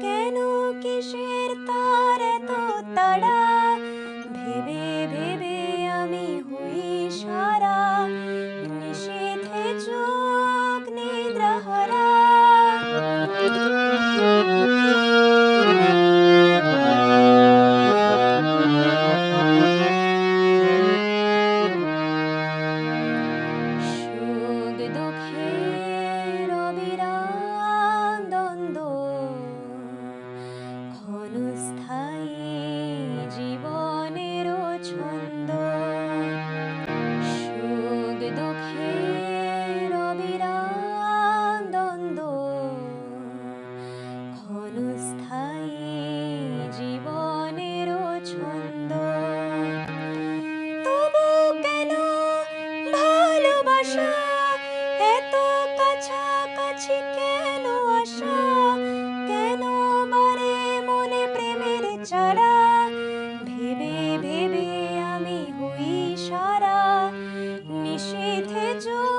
কেন কিসের ক্ষণস্থায়ী জীবনেরও ছন্দ। সুখ দুঃখের অবিরাম দ্বন্দ্ব। জীবনেরও ছন্দ। তবু কেন ভালোবাসা এত কাছাকাছি ছাড়া ভেবে ভেবে আমি হই সারা। নিষেধে চোখ